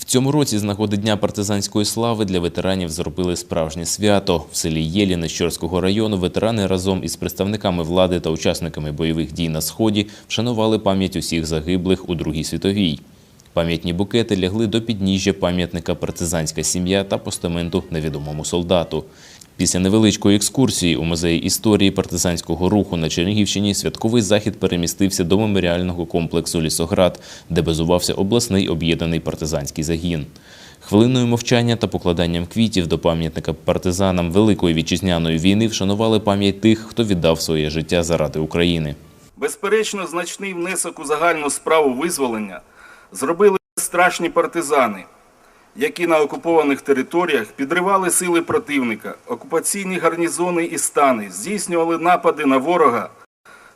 В цьому році з нагоди Дня партизанської слави для ветеранів зробили справжнє свято. В селі Єліни Щорського району ветерани разом із представниками влади та учасниками бойових дій на Сході вшанували пам'ять усіх загиблих у Другій світовій. Пам'ятні букети лягли до підніжжя пам'ятника партизанська сім'я та постаменту невідомому солдату. Після невеличкої екскурсії у музеї історії партизанського руху на Чернігівщині святковий захід перемістився до меморіального комплексу Лісоград, де базувався обласний об'єднаний партизанський загін. Хвилиною мовчання та покладанням квітів до пам'ятника партизанам Великої вітчизняної війни вшанували пам'ять тих, хто віддав своє життя заради України. Безперечно, значний внесок у загальну справу визволення зробили страшні партизани, які на окупованих територіях підривали сили противника, окупаційні гарнізони і стани, здійснювали напади на ворога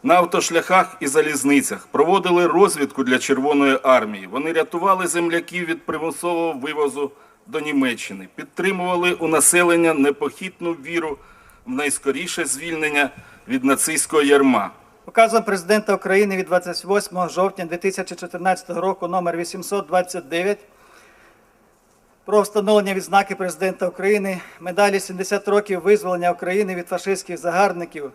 на автошляхах і залізницях, проводили розвідку для Червоної армії. Вони рятували земляків від примусового вивозу до Німеччини, підтримували у населення непохитну віру в найскоріше звільнення від нацистського ярма. Указом президента України від 28 жовтня 2014 року номер 829 про встановлення відзнаки президента України медалі 70 років визволення України від фашистських загарбників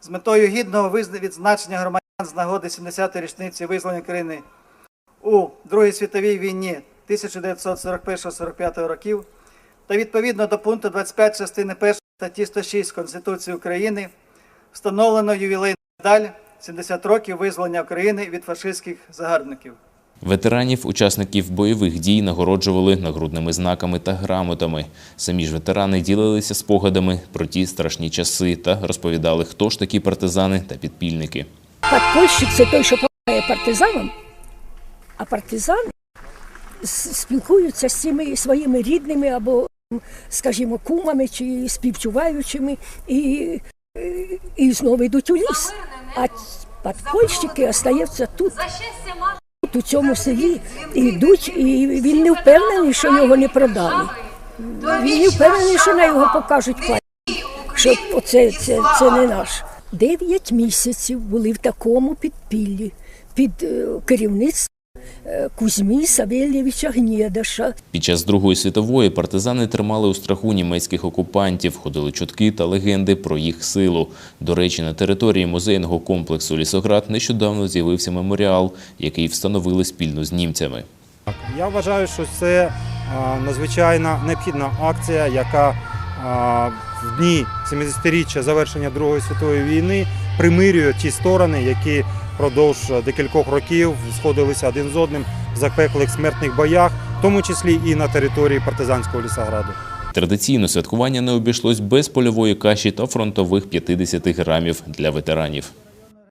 з метою гідного відзначення громадян з нагоди 70-ї річниці визволення України у Другій світовій війні 1941-45 років та відповідно до пункту 25 частини 1 статті 106 Конституції України встановлено ювілейну медаль 70 років визволення України від фашистських загарбників. Ветеранів, учасників бойових дій нагороджували нагрудними знаками та грамотами. Самі ж ветерани ділилися спогадами про ті страшні часи та розповідали, хто ж такі партизани та підпільники. Подпольщик це той, що допомагає партизанам, а партизани спілкуються з цими своїми рідними або, скажімо, кумами чи співчуваючими і, і знову йдуть у ліс. А подпольщики остаються тут, тут, у цьому селі, йдуть, і він не впевнений, що його не продали. Він не впевнений, що на його покажуть пані, що це, це, це не наш. Дев'ять місяців були в такому підпіллі під е, керівництвом Кузьмі Савельєвича Гнєдаша. Під час Другої світової партизани тримали у страху німецьких окупантів, ходили чутки та легенди про їх силу. До речі, на території музейного комплексу Лісоград нещодавно з'явився меморіал, який встановили спільно з німцями. Я вважаю, що це надзвичайно необхідна акція, яка в дні 70-річчя завершення Другої світової війни примирює ті сторони, які впродовж декількох років сходилися один з одним в запеклих смертних боях, в тому числі і на території партизанського лісограду. Традиційно святкування не обійшлось без польової каші та фронтових 50 грамів для ветеранів.